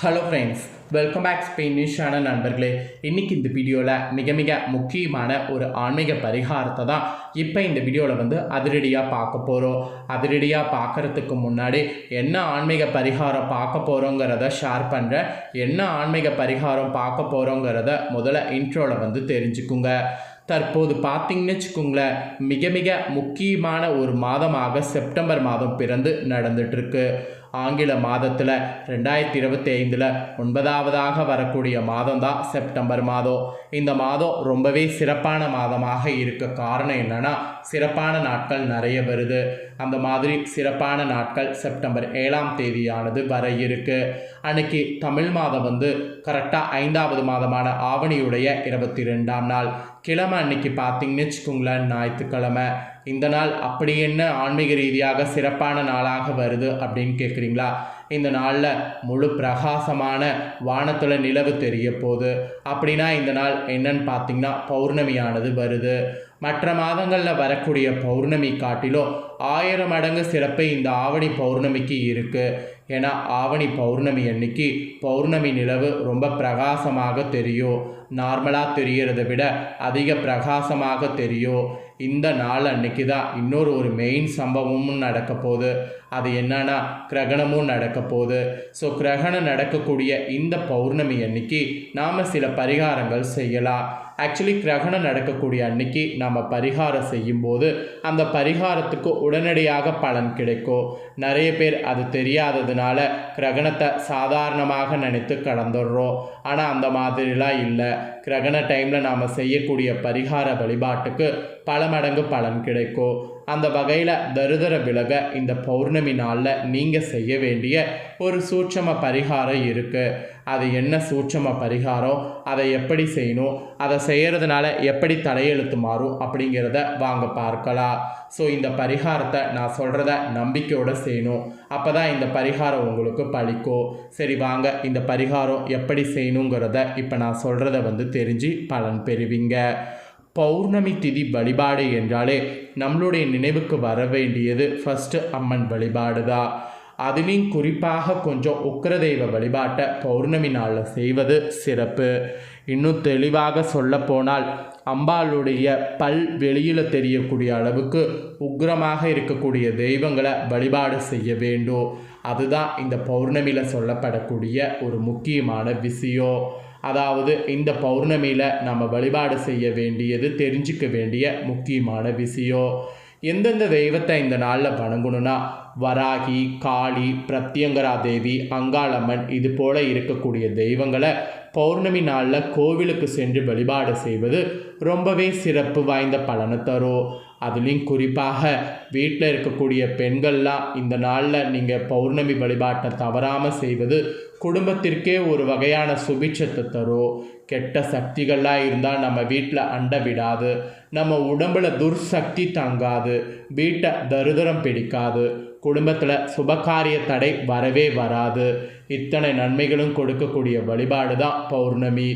Hello friends welcome back ஸ்பெயினிஷான நண்பர்களே. இன்றைக்கி இந்த வீடியோவில் மிக மிக முக்கியமான ஒரு ஆன்மீக பரிகாரத்தை தான் இப்போ இந்த வீடியோவில் வந்து அதிரடியாக பார்க்க போகிறோம் அதிரடியாக பார்க்கறதுக்கு முன்னாடி என்ன ஆன்மீக பரிகாரம் பார்க்க போகிறோங்கிறத ஷேர் பண்ணுறேன் என்ன ஆன்மீக பரிகாரம் பார்க்க போகிறோங்கிறத முதல்ல இன்ட்ரோவில் வந்து தெரிஞ்சுக்குங்க. தற்போது பார்த்தீங்கன்னு வச்சுக்கோங்களேன் மிக மிக முக்கியமான ஒரு மாதமாக செப்டம்பர் மாதம் பிறந்து நடந்துட்டுருக்கு ஆங்கில மாதத்தில் ரெண்டாயிரத்தி இருபத்தி ஐந்தில் ஒன்பதாவதாக வரக்கூடிய மாதம் தான் செப்டம்பர் மாதம். இந்த மாதம் ரொம்பவே சிறப்பான மாதமாக இருக்க காரணம் என்னென்னா சிறப்பான நாட்கள் நிறைய வருது. அந்த மாதிரி சிறப்பான நாட்கள் செப்டம்பர் ஏழாம் தேதியானது வர இருக்கு. அன்னைக்கு தமிழ் மாதம் வந்து கரெக்டாக ஐந்தாவது மாதமான ஆவணியுடைய இருபத்தி ரெண்டாம் நாள். கிழமை அன்னைக்கு பார்த்தீங்கன்னு வச்சுக்கோங்களேன் ஞாயிற்றுக்கிழமை. இந்த நாள் அப்படி என்ன ஆன்மீக ரீதியாக சிறப்பான நாளாக வருது அப்படின்னு கேட்குறீங்களா? இந்த நாளில் முழு பிரகாசமான வானத்தில் நிலவு தெரிய போகுது. அப்படின்னா இந்த நாள் என்னன்னு பார்த்தீங்கன்னா பௌர்ணமியானது வருது. மற்ற மாதங்களில் வரக்கூடிய பௌர்ணமி காட்டிலும் ஆயிரம் மடங்கு சிறப்பு இந்த ஆவணி பௌர்ணமிக்கு இருக்குது ஏன்னா ஆவணி பௌர்ணமி அன்னைக்கு பௌர்ணமி நிலவு ரொம்ப பிரகாசமாக தெரியும். நார்மலாக தெரிகிறத விட அதிக பிரகாசமாக தெரியும். இந்த நாள் அன்னைக்கு தான் இன்னொரு ஒரு மெயின் சம்பவமும் நடக்க போகுது. அது என்னன்னா கிரகணமும் நடக்க போகுது. ஸோ கிரகணம் நடக்கக்கூடிய இந்த பௌர்ணமி அன்னைக்கு நாம் சில பரிகாரங்கள் செய்யலாம். ஆக்சுவலி கிரகணம் நடக்கக்கூடிய அன்னைக்கு நாம் பரிகாரம் செய்யும்போது அந்த பரிகாரத்துக்கு உடனடியாக பலன் கிடைக்கும். நிறைய பேர் அது தெரியாததுனால கிரகணத்தை சாதாரணமாக நினைத்து கடந்துடுறோம். ஆனால் அந்த மாதிரிலாம் இல்லை. கிரகண டைமில் நாம் செய்யக்கூடிய பரிகார வழிபாட்டுக்கு பல மடங்கு பலன் கிடைக்கும். அந்த வகையில் தருதர விலக இந்த பௌர்ணமி நாளில் நீங்கள் செய்ய வேண்டிய ஒரு சூட்சம பரிகாரம் இருக்குது அது என்ன சூட்சம பரிகாரம்? அதை எப்படி செய்யணும்? அதை செய்கிறதுனால எப்படி தலையெழுத்து மாறும் அப்படிங்கிறத வாங்க பார்க்கலாம். ஸோ இந்த பரிகாரத்தை நான் சொல்கிறத நம்பிக்கையோடு செய்யணும். அப்போ தான் இந்த பரிகாரம் உங்களுக்கு பழிக்கும். சரி வாங்க இந்த பரிகாரம் எப்படி செய்யணுங்கிறத இப்போ நான் சொல்கிறத வந்து தெரிஞ்சு பலன் பெறுவீங்க. பௌர்ணமி திதி வழிபாடு என்றாலே நம்மளுடைய நினைவுக்கு வர வேண்டியது ஃபஸ்ட்டு அம்மன் வழிபாடு தான் அதுலேயும் குறிப்பாக கொஞ்சம் உக்கிரதெய்வ வழிபாட்டை பௌர்ணமி நாளில் செய்வது சிறப்பு. இன்னும் தெளிவாக சொல்லப்போனால் அம்பாளுடைய பல் வெளியில் தெரியக்கூடிய அளவுக்கு உக்கிரமாக இருக்கக்கூடிய தெய்வங்களை வழிபாடு செய்ய வேண்டும். அதுதான் இந்த பௌர்ணமியில் சொல்லப்படக்கூடிய ஒரு முக்கியமான விஷயம். அதாவது இந்த பௌர்ணமியில் நம்ம வழிபாடு செய்ய வேண்டியது தெரிஞ்சுக்க வேண்டிய முக்கியமான விஷயம். எந்தெந்த தெய்வத்தை இந்த நாளில் வணங்கணும்னா வராகி காளி பிரத்யங்கரா தேவி அங்காளம்மன் இது போல இருக்கக்கூடிய தெய்வங்களை பௌர்ணமி நாளில் கோவிலுக்கு சென்று வழிபாடு செய்வது ரொம்பவே சிறப்பு வாய்ந்த பலனை தரும். அதுலேயும் குறிப்பாக வீட்டில் இருக்கக்கூடிய பெண்கள்லாம் இந்த நாளில் நீங்கள் பௌர்ணமி வழிபாட்டை தவறாமல் செய்வது குடும்பத்திற்கே ஒரு வகையான சுபிட்சத்தை தரும். கெட்ட சக்திகள்லாம் இருந்தால் நம்ம வீட்டில் அண்ட விடாது. நம்ம உடம்புல துர்சக்தி தங்காது. வீட்டை தருதரம் பிடிக்காது. குடும்பத்தில் சுபகாரிய தடை வரவே வராது. இத்தனை நன்மைகளும் கொடுக்கக்கூடிய வழிபாடு தான் பௌர்ணமி.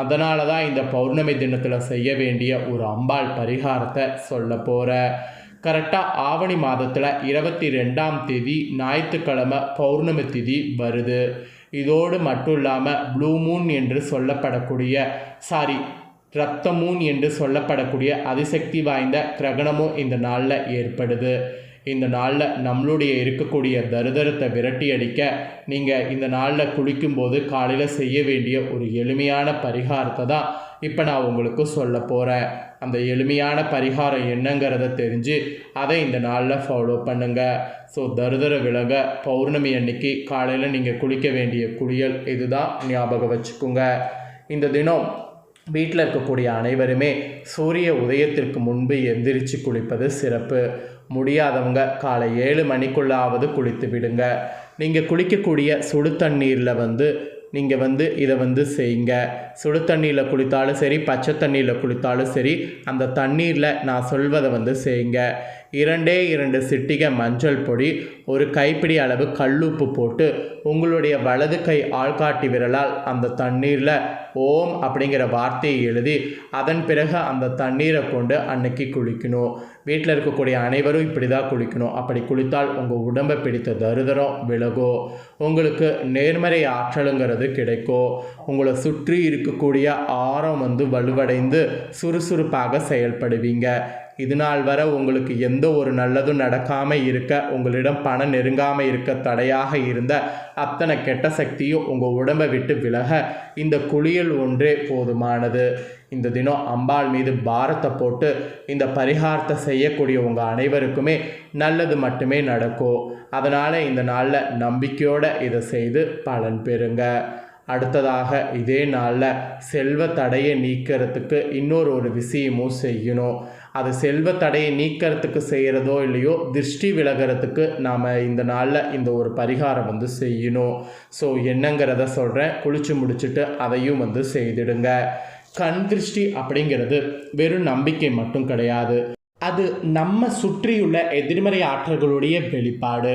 அதனால தான் இந்த பௌர்ணமி தினத்தில் செய்ய வேண்டிய ஒரு அம்பாள் பரிகாரத்தை சொல்ல போகிற கரெக்டாக ஆவணி மாதத்தில் இருபத்தி ரெண்டாம் தேதி ஞாயிற்றுக்கிழமை பௌர்ணமி திதி வருது. இதோடு மட்டும் இல்லாமல் ப்ளூ மூன் என்று சொல்லப்படக்கூடிய சாரி ரத்த மூன் என்று சொல்லப்படக்கூடிய அதிசக்தி வாய்ந்த கிரகணமும் இந்த நாளில் ஏற்படுது. இந்த நாளில் நம்மளுடைய இருக்கக்கூடிய தருதரத்தை விரட்டி அடிக்க நீங்கள் இந்த நாளில் குளிக்கும்போது காலையில் செய்ய வேண்டிய ஒரு எளிமையான பரிகாரத்தை தான் இப்போ நான் உங்களுக்கு சொல்ல போகிறேன் அந்த எளிமையான பரிகாரம் என்னங்கிறத தெரிஞ்சு அதை இந்த நாளில் ஃபாலோ பண்ணுங்கள் ஸோ தருதர விலக பௌர்ணமி அன்னைக்கு காலையில் நீங்கள் குளிக்க வேண்டிய குளியல் இதுதான் ஞாபகம் வச்சுக்கோங்க. இந்த தினம் வீட்டில் இருக்கக்கூடிய அனைவருமே சூரிய உதயத்திற்கு முன்பு எந்திரிச்சு குளிப்பது சிறப்பு. முடியாதவங்க காலை ஏழு மணிக்குள்ளாவது குளித்து விடுங்க. நீங்கள் குளிக்கக்கூடிய சுடு தண்ணீரில் வந்து நீங்கள் வந்து இதை வந்து செய்யுங்க. சுடு தண்ணியில் குளித்தாலும் சரி பச்சை தண்ணியில் குளித்தாலும் சரி அந்த தண்ணீரில் நான் சொல்வதை வந்து செய்யுங்க. இரண்டே இரண்டு சிட்டிகை மஞ்சள் பொடி ஒரு கைப்பிடி அளவு கல்லுப்பு போட்டு உங்களுடைய வலது கை ஆள்காட்டி விரலால் அந்த தண்ணீரில் ஓம் அப்படிங்கிற வார்த்தையை எழுதி அதன் பிறகு அந்த தண்ணீரை கொண்டு அன்னைக்கு குளிக்கணும். வீட்டில் இருக்கக்கூடிய அனைவரும் இப்படி தான் குளிக்கணும். அப்படி குளித்தால் உங்கள் உடம்பை பிடித்த தருதரம் விலகும் உங்களுக்கு நேர்மறை ஆற்றலுங்கிறது கிடைக்கும் உங்களை சுற்றி இருக்கக்கூடிய ஆரம் வந்து வலுவடைந்து சுறுசுறுப்பாக செயல்படுவீங்க. இது நாள் வரை உங்களுக்கு எந்த ஒரு நல்லதும் நடக்காமல் இருக்க உங்களிடம் பணம் நெருங்காமல் இருக்க தடையாக இருந்த அத்தனை கெட்ட சக்தியும் உங்கள் உடம்பை விட்டு விலக இந்த குளியல் ஒன்றே போதுமானது. இந்த தினம் அம்பாள் மீது பாரத்தை போட்டு இந்த பரிகாரத்தை செய்யக்கூடிய உங்கள் அனைவருக்குமே நல்லது மட்டுமே நடக்கும் அதனால் இந்த நாளில் நம்பிக்கையோடு இதை செய்து பலன் பெறுங்க. அடுத்ததாக இதே நாளில் செல்வ தடையை நீக்கிறதுக்கு இன்னொரு ஒரு விஷயமும் செய்யணும். அது செல்வ தடையை நீக்கிறதுக்கு செய்கிறதோ இல்லையோ திருஷ்டி விலகிறதுக்கு நாம் இந்த நாளில் இந்த ஒரு பரிகாரம் வந்து செய்யணும். ஸோ என்னங்கிறத சொல்கிறேன் குளிச்சு முடிச்சுட்டு அதையும் வந்து செய்திடுங்க. கண் திருஷ்டி அப்படிங்கிறது வெறும் நம்பிக்கை மட்டும் கிடையாது. அது நம்ம சுற்றியுள்ள எதிர்மறை ஆற்றல்களுடைய வெளிப்பாடு.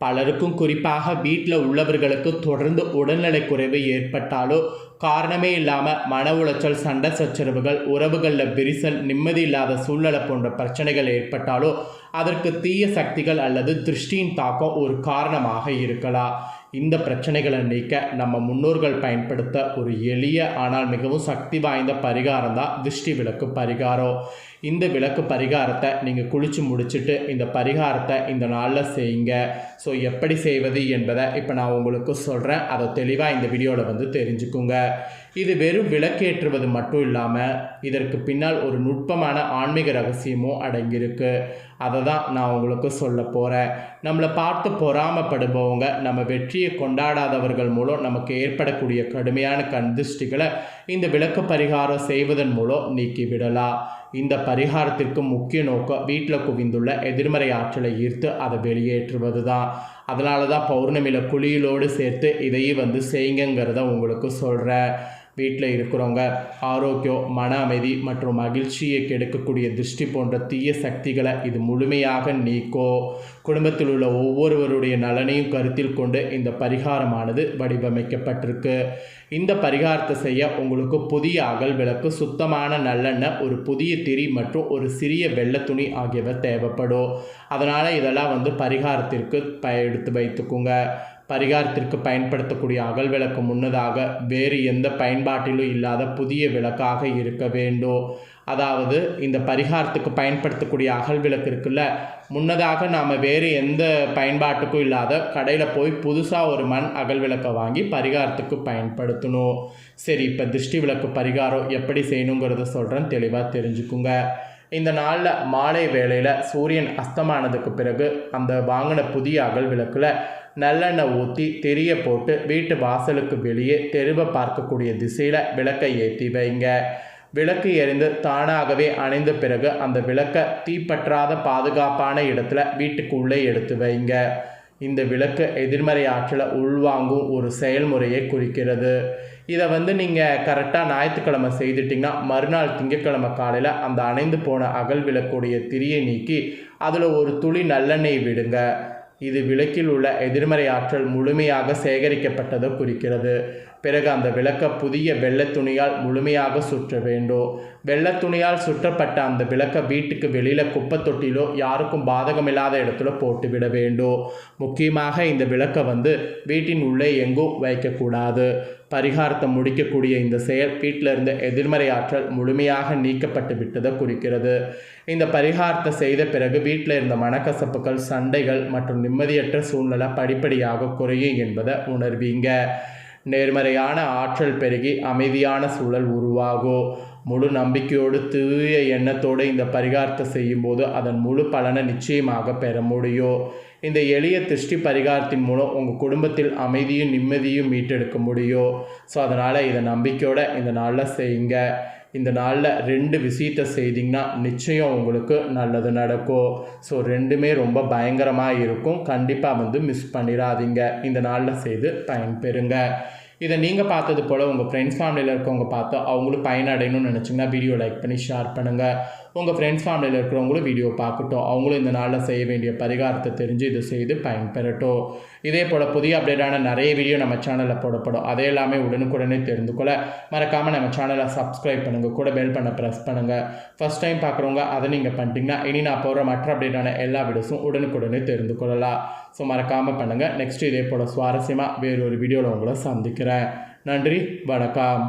பலருக்கும் குறிப்பாக வீட்டில் உள்ளவர்களுக்கு தொடர்ந்து உடல்நலை குறைவு ஏற்பட்டாலோ காரணமே இல்லாமல் மன உளைச்சல் சண்டை சச்சரவுகள் உறவுகளில் விரிசல் நிம்மதி இல்லாத சூழ்நிலை போன்ற பிரச்சனைகள் ஏற்பட்டாலோ அதற்கு தீய சக்திகள் அல்லது திருஷ்டியின் தாக்கம் ஒரு காரணமாக இருக்கலாம். இந்த பிரச்சனைகளை நீக்க நம்ம முன்னோர்கள் பயன்படுத்த ஒரு எளிய ஆனால் மிகவும் சக்தி வாய்ந்த பரிகாரம் தான் திருஷ்டி விளக்கு பரிகாரம். இந்த விளக்கு பரிகாரத்தை நீங்கள் குளித்து முடிச்சுட்டு இந்த பரிகாரத்தை இந்த நாளில் செய்யுங்க. ஸோ எப்படி செய்வது என்பதை இப்போ நான் உங்களுக்கு சொல்கிறேன் அதை தெளிவாக இந்த வீடியோவில் வந்து தெரிஞ்சுக்குங்க. இது வெறும் விளக்கேற்றுவது மட்டும் இல்லாமல் இதற்கு பின்னால் ஒரு நுட்பமான ஆன்மீக ரகசியமும் அடங்கியிருக்கு. அதை தான் நான் உங்களுக்கு சொல்ல போகிறேன் நம்மளை பார்த்து பொறாமப்படுபவங்க நம்ம வெற்றியை கொண்டாடாதவர்கள் மூலம் நமக்கு ஏற்படக்கூடிய கடுமையான கண் இந்த விளக்கு பரிகாரம் செய்வதன் மூலம் நீக்கிவிடலாம் இந்த பரிகாரத்திற்கு முக்கிய நோக்கம் வீட்டில் குவிந்துள்ள எதிர்மறை ஆற்றலை ஈர்த்து அதை வெளியேற்றுவது தான் அதனால தான் பௌர்ணமியில் குழியிலோடு சேர்த்து இதையும் வந்து செய்யுங்கிறத உங்களுக்கு சொல்கிறேன் வீட்டில் இருக்கிறவங்க ஆரோக்கியம் மன அமைதி மற்றும் மகிழ்ச்சியை கெடுக்கக்கூடிய திருஷ்டி போன்ற தீய சக்திகளை இது முழுமையாக நீக்கும் குடும்பத்தில் உள்ள ஒவ்வொருவருடைய நலனையும் கருத்தில் கொண்டு இந்த பரிகாரமானது வடிவமைக்கப்பட்டிருக்கு. இந்த பரிகாரத்தை செய்ய உங்களுக்கு புதிய அகல் விளக்கு சுத்தமான நல்லெண்ணெய் ஒரு புதிய திரி மற்றும் ஒரு சிறிய வெள்ளை துணி ஆகியவை தேவைப்படும். அதனால் இதெல்லாம் வந்து பரிகாரத்திற்கு ப எடுத்து வைத்துக்குங்க. பரிகாரத்திற்கு பயன்படுத்தக்கூடிய அகல் விளக்கு முன்னதாக வேறு எந்த பயன்பாட்டிலும் இல்லாத புதிய விளக்காக இருக்க வேண்டும் அதாவது இந்த பரிகாரத்துக்கு பயன்படுத்தக்கூடிய அகல் விளக்கு இருக்குல்ல முன்னதாக நாம் வேறு எந்த பயன்பாட்டுக்கும் இல்லாத கடையில் போய் புதுசாக ஒரு மண் அகல் விளக்கை வாங்கி பரிகாரத்துக்கு பயன்படுத்தணும். சரி இப்போ திருஷ்டி விளக்கு பரிகாரம் எப்படி செய்யணுங்கிறத சொல்கிறேன் தெளிவாக தெரிஞ்சுக்குங்க. இந்த நாளில் மாலை வேளையில் சூரியன் அஸ்தமானதுக்கு பிறகு அந்த வாங்கின புதிய அகல் விளக்கில் நல்லெண்ணெய் ஊற்றி திரிய போட்டு வீட்டு வாசலுக்கு வெளியே தெருவை பார்க்கக்கூடிய திசையில் விளக்கை ஏற்றி வைங்க. விளக்கு எரிந்து தானாகவே அணைந்த பிறகு அந்த விளக்கை தீப்பற்றாத பாதுகாப்பான இடத்துல வீட்டுக்குள்ளே எடுத்து வைங்க. இந்த விளக்கு எதிர்மறை ஆற்றலை உள்வாங்கும் ஒரு செயல்முறையை குறிக்கிறது. இதை வந்து நீங்கள் கரெக்டாக ஞாயிற்றுக்கிழமை செய்துட்டிங்கன்னா மறுநாள் திங்கட்கிழமை காலையில் அந்த அணைந்து போன அகல் விளக்குடைய திரியை நீக்கி அதில் ஒரு துளி நல்லெண்ணெய் விடுங்க. இது விளக்கில் உள்ள எதிர்மறை ஆற்றல் முழுமையாக சேகரிக்கப்பட்டதை குறிக்கிறது. பிறகு அந்த விளக்க புதிய வெள்ளை துணியால் முழுமையாக சுற்ற வேண்டும் வெள்ளை துணியால் சுற்றப்பட்ட அந்த விளக்க வீட்டுக்கு வெளியில் குப்பை தொட்டிலோ யாருக்கும் பாதகமில்லாத இடத்துல போட்டுவிட வேண்டும் முக்கியமாக இந்த விளக்கை வந்து வீட்டின் உள்ளே எங்கும் வைக்கக்கூடாது பரிகாரத்தை முடிக்கக்கூடிய இந்த செயல் வீட்டில் இருந்த எதிர்மறை ஆற்றல் முழுமையாக நீக்கப்பட்டு விட்டதை குறிக்கிறது. இந்த பரிகாரத்தை செய்த பிறகு வீட்டில் இருந்த மனக்கசப்புகள் சண்டைகள் மற்றும் நிம்மதியற்ற சூழ்நிலை படிப்படியாக குறையும் என்பதை உணர்வீங்க. நேர்மறையான ஆற்றல் பெருகி அமைதியான சூழல் உருவாகும் முழு நம்பிக்கையோடு தூய எண்ணத்தோடு இந்த பரிகாரத்தை செய்யும்போது அதன் முழு பலனை நிச்சயமாக பெற முடியும் இந்த எளிய திருஷ்டி பரிகாரத்தின் மூலம் உங்கள் குடும்பத்தில் அமைதியும் நிம்மதியும் மீட்டெடுக்க முடியும் ஸோ அதனால் இதை நம்பிக்கையோடு இந்த நாளில் செய்யுங்க. இந்த நாளில் ரெண்டு விஷயத்தை செய்திங்கன்னா நிச்சயம் உங்களுக்கு நல்லது நடக்கும். ஸோ ரெண்டுமே ரொம்ப பயங்கரமாக இருக்கும். கண்டிப்பாக வந்து மிஸ் பண்ணிடாதீங்க. இந்த நாளில் செய்து பயன்பெறுங்க. இதை நீங்கள் பார்த்தது போல் உங்கள் ஃப்ரெண்ட்ஸ் ஃபேமிலியில் இருக்கவங்க பார்த்து அவங்களும் பயனடையணும்னு நினச்சிங்கன்னா வீடியோ லைக் பண்ணி ஷேர் பண்ணுங்கள் உங்கள் ஃப்ரெண்ட்ஸ் ஃபேமிலியில் இருக்கிறவங்களும் வீடியோ பார்க்கட்டும். அவங்களும் இந்த நாளில் செய்ய வேண்டிய பரிகாரத்தை தெரிஞ்சு இதை செய்து பயன்பெறட்டும். இதே போல் புதிய அப்டேட்டான நிறைய வீடியோ நம்ம சேனலில் போடப்படும். அதே எல்லாமே உடனுக்குடனே தெரிந்து கொள்ள மறக்காமல் நம்ம சேனலை சப்ஸ்கிரைப் பண்ணுங்கள் கூட பெல் பண்ண ப்ரெஸ் பண்ணுங்கள் ஃபஸ்ட் டைம் பார்க்குறவங்க அதை நீங்கள் பண்ணிட்டீங்கன்னா இனி நான் போகிற மற்ற அப்டேட்டான எல்லா வீடியோஸும் உடனுக்குடனே தெரிந்து கொள்ளலாம். ஸோ மறக்காமல் பண்ணுங்கள் நெக்ஸ்ட் இதே போல் சுவாரஸ்யமாக வேறு ஒரு வீடியோவில் உங்களை சந்திக்கிறேன். நன்றி வணக்கம்.